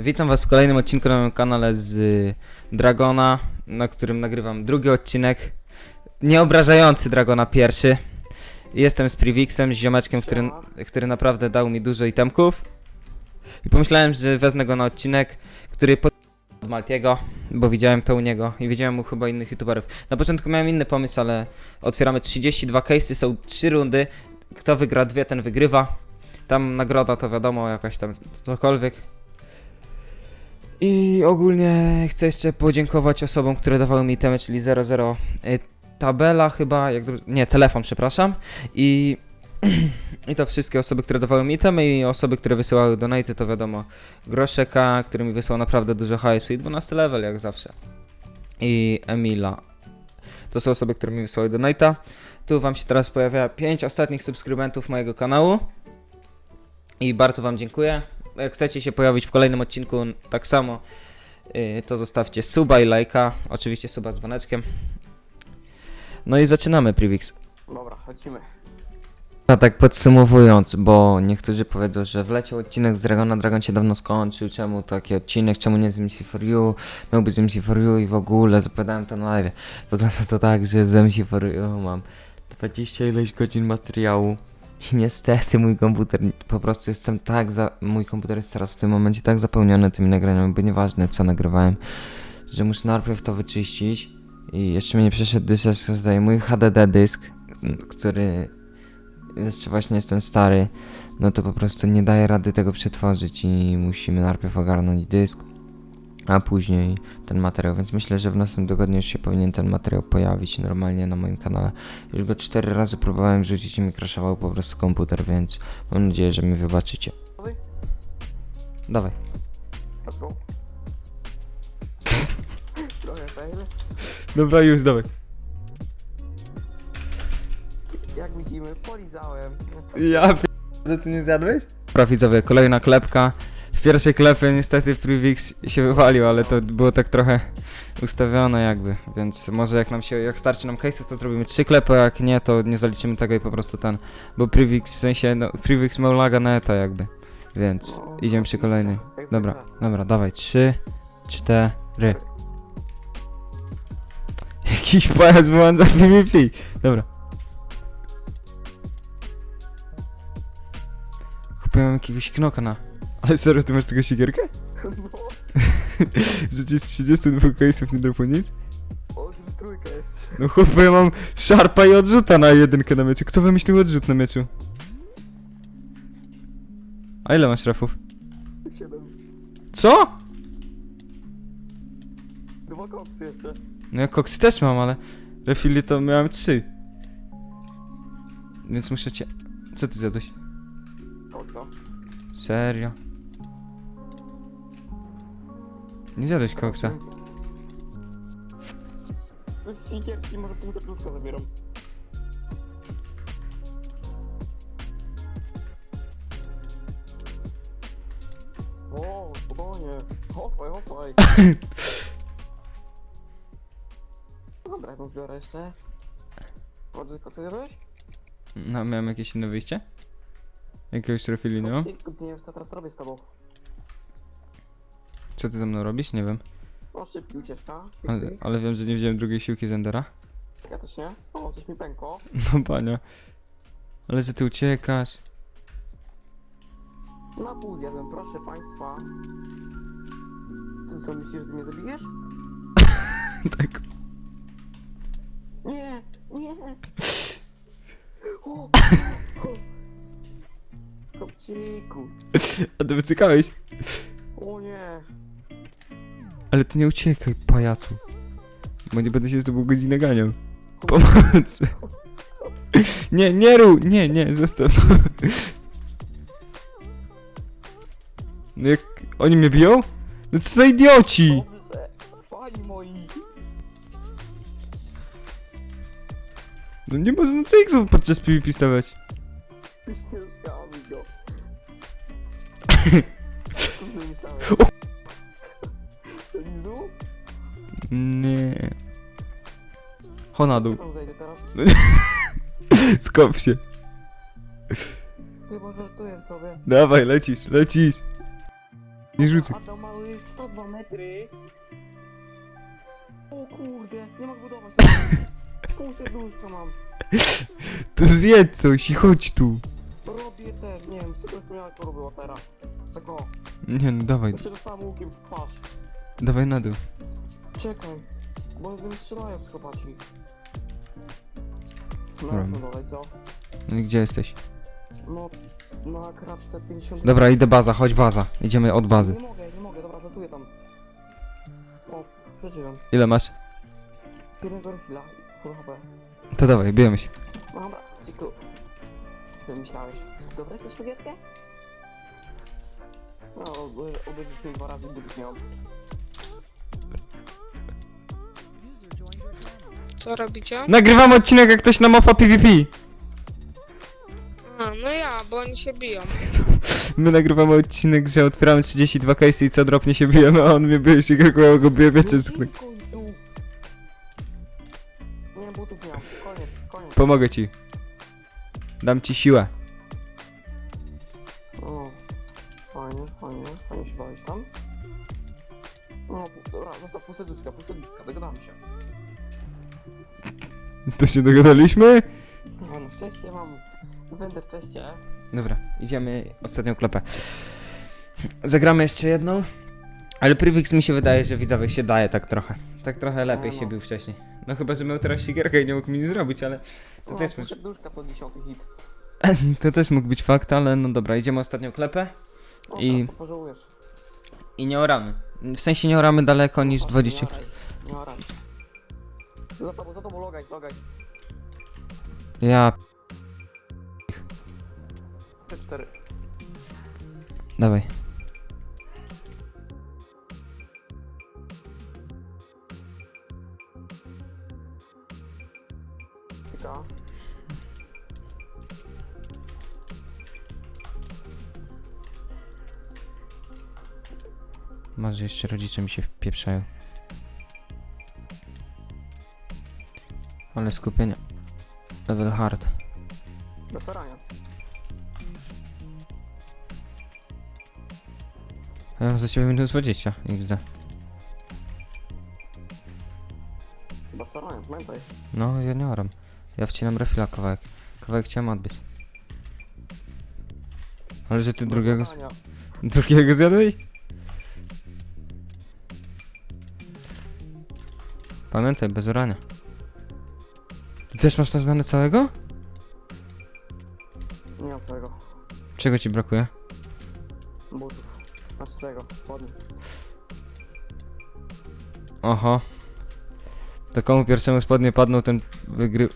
Witam was w kolejnym odcinku na moim kanale z y, Dragona, na którym nagrywam drugi odcinek. Nie obrażający Dragona pierwszy. Jestem z Privixem, z ziomeczkiem, który, który naprawdę dał mi dużo itemków. I pomyślałem, że wezmę go na odcinek, który pod od Maltiego, bo widziałem to u niego i widziałem u chyba innych youtuberów. Na początku miałem inny pomysł, ale otwieramy 32 case'y, są 3 rundy. Kto wygra dwie, ten wygrywa. Tam nagroda to wiadomo, jakaś tam cokolwiek. I ogólnie chcę jeszcze podziękować osobom, które dawały mi temy, czyli 00 y, tabela chyba, jak nie, telefon, przepraszam. I, I to wszystkie osoby, które dawały mi temy i osoby, które wysyłały donaty, to wiadomo. Groszeka, który mi wysłał naprawdę dużo hajsu i 12 level jak zawsze. I Emila. To są osoby, które mi wysłały donata. Tu wam się teraz pojawia 5 ostatnich subskrybentów mojego kanału. I bardzo wam dziękuję. Jak chcecie się pojawić w kolejnym odcinku tak samo, yy, to zostawcie suba i lajka. Oczywiście suba z dzwoneczkiem. No i zaczynamy, Privix. Dobra, lecimy. A tak podsumowując, bo niektórzy powiedzą, że wleciał odcinek z Dragona, Dragon się dawno skończył, czemu taki odcinek, czemu nie z MC4U, miał być z MC4U i w ogóle, zapowiadałem to na live. Wygląda to tak, że z MC4U mam 20 ileś godzin materiału i niestety mój komputer, po prostu jestem tak za, mój komputer jest teraz w tym momencie tak zapełniony tymi nagraniami, bo nieważne co nagrywałem, że muszę najpierw to wyczyścić i jeszcze mi nie przeszedł dysk SSD, mój HDD dysk, który jeszcze właśnie jestem stary, no to po prostu nie daje rady tego przetworzyć i musimy najpierw ogarnąć dysk, a później ten materiał, więc myślę, że w następnym tygodniu już się powinien ten materiał pojawić normalnie na moim kanale. Już go cztery razy próbowałem wrzucić i mi crashował po prostu komputer, więc mam nadzieję, że mi wybaczycie. Dawaj. Let's go. Trochę fail. Dobra, już, dawaj. Jak widzimy, polizałem. Niestety. Ja że ty nie zjadłeś? Dobra widzowie, kolejna klepka. W pierwszej klepie niestety Privix się wywalił, ale to było tak trochę ustawione jakby, więc może jak nam się, jak starczy nam case'ów, to zrobimy trzy klepy, a jak nie, to nie zaliczymy tego i po prostu ten, bo Privix, w sensie, no, Privix miał laga neta jakby, więc idziemy przy kolejnej. Dobra, dobra, dawaj, trzy, cztery. Jakiś pajac wyłącza PvP. Dobra. Kupiłem jakiegoś knoka na... Ale serio, ty masz tego siekierkę? No, Że ci z 32 case'ów nie dropu nic? o, już trójkę jeszcze. No chłopie, ja mam szarpa i odrzuta na jedynkę na mieczu. Kto wymyślił odrzut na mieczu? A ile masz refów? Siedem. Co? Dwa koksy jeszcze. No ja koksy też mam, ale refili to miałem trzy. Więc muszę cię... Co ty zjadłeś? Koksa. Serio? Nie zjadłeś koksa. To jest sikierki, może pół serduszka zabieram. O, spokojnie. Hopaj, hopaj. Dobra, jedną zbiorę jeszcze. Chodź, co zjadłeś? No, miałem jakieś inne wyjście? Jakiegoś? Tylko ty nie wiesz co teraz robię z tobą. Co ty ze mną robisz? Nie wiem. O, szybki ucieczka. Ale, ale wiem, że nie wziąłem drugiej siłki Zendera. Ja też nie. O, coś mi pękło. No pania. Ale że ty uciekasz. Na pół zjadłem, proszę państwa. Co, co myślisz, że ty mnie zabijesz? tak. Nie, nie. O, o. Kopciku. A ty wycykałeś? Ale ty nie uciekaj, pajacu. Bo nie będę się z tobą godzinę ganiał. Pomocy. Nie, nie rób, nie, nie, zostaw. No jak oni mnie biją? No co za idioci! Dobrze. Fani moi. No nie można CX-ów podczas PvP stawiać. Ścieżkami go. Nie. Ho na dół. Tam zejdę teraz. Skop się. Chyba żartuję sobie. Dawaj, lecisz, lecisz. Nie rzucaj. Adam mały 102 metry. O kurde, nie mogę budować. Pół serduszka mam. To zjedz coś i chodź tu. Robię też, nie wiem, co to miała robiła teraz. Tak o, Nie no, dawaj, jeszcze dostałem łukiem w twarz. dawaj na dół. Czekaj, bo mnie strzelają psychopaci. No Dobra. jasno dalej, co? No i gdzie jesteś? No, na kratce 50... Dobra, idę baza, chodź baza. Idziemy od bazy. Nie mogę, nie mogę, dobra, zatuję tam. O, przeżyłem. Ile masz? Jednego refila, full HP. To dawaj, bijemy się. No dobra, ciku. Co myślałeś? Dobre jesteś w gierkę? No, obejrzyj sobie dwa razy, budów miał. Co robicie? Nagrywam odcinek jak ktoś na mofa PvP. A, no ja, bo oni się biją. My nagrywamy odcinek, że otwieramy 32 case i co dropnie się bijemy, a on mnie bije się jak go bije, wiecie, z... Nie, butów miał. Koniec, koniec. Pomogę ci. Dam ci siłę. O, fajnie, fajnie, fajnie się bawisz tam. No, dobra, zostaw serduszka, pół serduszka, dogadamy się. To się dogadaliśmy? No, no, szczęście mam. Będę szczęście. Dobra, idziemy ostatnią klepę. Zagramy jeszcze jedną. Ale Privix mi się wydaje, że widzowie się daje tak trochę. Tak trochę lepiej No, się no. bił wcześniej. No chyba, że miał teraz siekierkę i nie mógł mi nic zrobić, ale to, No, też, mógł- serduszka co dziesiąty hit. to też mógł być fakt, ale no dobra, idziemy ostatnią klepę O, I- to pożałujesz. i nie oramy. W sensie nie oramy daleko niż Patrz, 20 Nie oraj, nie oraj. Za tobą, za tobą, logaj, logaj. Ja... T4. Dawaj. Tyka. Może jeszcze rodzice mi się wpieprzają. Ale skupienie. Level hard. Bez orania. Ja mam za ciebie minus 20 XD. Bez orania, pamiętaj. No, ja nie oram. Ja wcinam refila kawałek. Kawałek chciałem odbyć. Ale że ty Bez drugiego... orania. Drugiego zjadłeś? Pamiętaj, bez orania. Też masz na zmianę całego? Nie mam całego. Czego ci brakuje? Butów. Masz tego, spodni. Oho. To komu pierwszemu spodnie padną, ten wygry...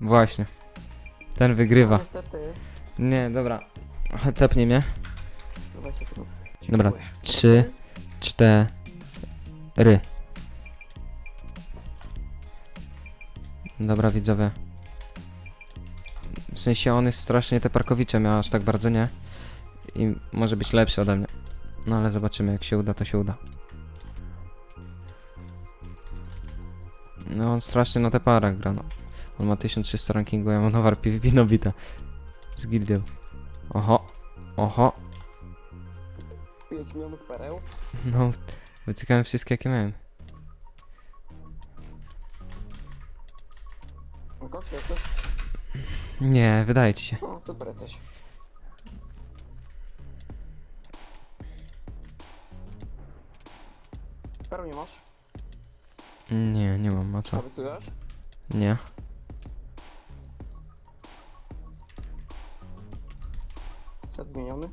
Właśnie. Ten wygrywa. No, niestety. Nie, dobra. Tepnij mnie. 20 sekund. Dobra. Dziękuję. Trzy, cztery. Dobra, widzowie. W sensie on jest strasznie te parkowicze miał, aż tak bardzo nie. I może być lepszy ode mnie. No ale zobaczymy, jak się uda, to się uda. No on strasznie na te parach gra, no. On ma 1300 rankingu, ja mam nowar PvP nobita. Z gildią. Oho. Oho. 5 milionów pereł. No, wycykałem wszystkie jakie miałem. Jesteś? Nie, wydaje ci się. No, super jesteś. Pereł nie masz? Nie, nie mam, a co? Nie. Set zmieniony.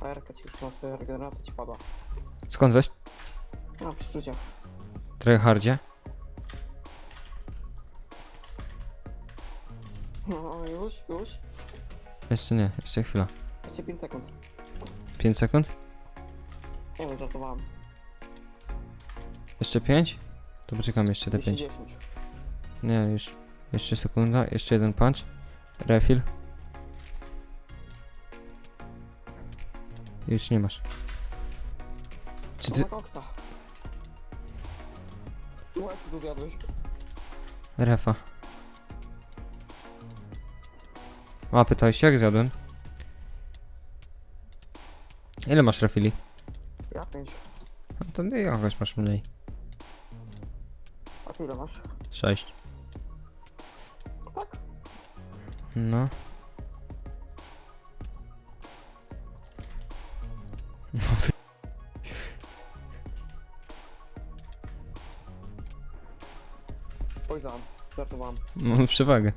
ARK ci już na regeneracja ci padła. Skąd weź? No, przeczucia. Tryhardzie? Już, już. Jeszcze nie, jeszcze chwila. Jeszcze 5 sekund. 5 sekund? Nie wiem, żartowałem. Jeszcze 5? To poczekam jeszcze te Jeszcze 5. 10. Nie, już. Jeszcze sekunda, jeszcze jeden punch. Refill. Już nie masz. Czy ty... Ty... koksa. Łeb tu zjadłeś. Refa. A, pytałeś się jak zjadłem? Ile masz refili? Ja pięć. No to ty jakoś masz mniej. A ty ile masz? Sześć. No tak. No. Spojrzałem. Żartowałem. Mam przewagę.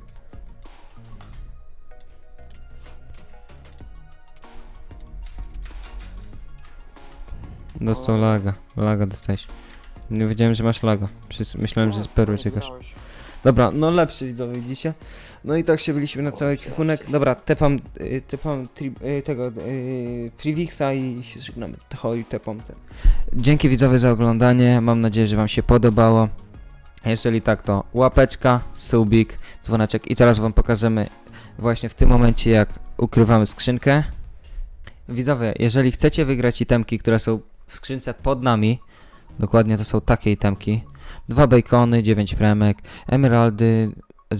Dostał laga. Laga dostałeś. Nie wiedziałem, że masz laga. Przys- Myślałem, że z perły. Wygrałeś. Dobra, no lepszy widzowie, widzicie? No i tak się byliśmy na cały kierunek. Dobra, tepam, y, tepam tri, y, tego y, Privixa i się żegnamy. Hoj, tepam ten. Dzięki widzowie za oglądanie. Mam nadzieję, że wam się podobało. Jeżeli tak, to łapeczka, subik, dzwoneczek i teraz wam pokażemy właśnie w tym momencie, jak ukrywamy skrzynkę. Widzowie, jeżeli chcecie wygrać itemki, które są w skrzynce pod nami, dokładnie to są takie itemki, dwa bacony, 9 premek, emeraldy,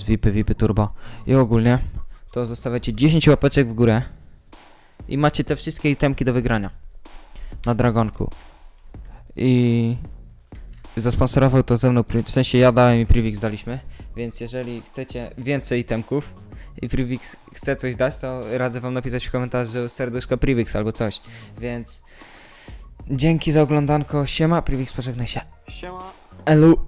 VIPy, VIPy turbo. I ogólnie, to zostawiacie 10 łapeczek w górę i macie te wszystkie itemki do wygrania na Dragonku. I zasponsorował to ze mną, w sensie ja dałem i Privix daliśmy, więc jeżeli chcecie więcej itemków i Privix chce coś dać, to radzę wam napisać w komentarzu serduszko Privix albo coś, więc dzięki za oglądanko, siema, Privix pożegnaj się. Siema. Elu.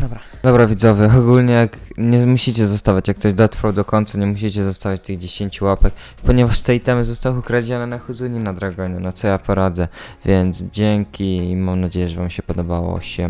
Dobra. Dobra widzowie, ogólnie jak nie musicie zostawiać, jak ktoś dotrwał do końca, nie musicie zostawiać tych 10 łapek, ponieważ te itemy zostały ukradzione na Huzuni na Dragonie, no co ja poradzę, więc dzięki i mam nadzieję, że wam się podobało, siema.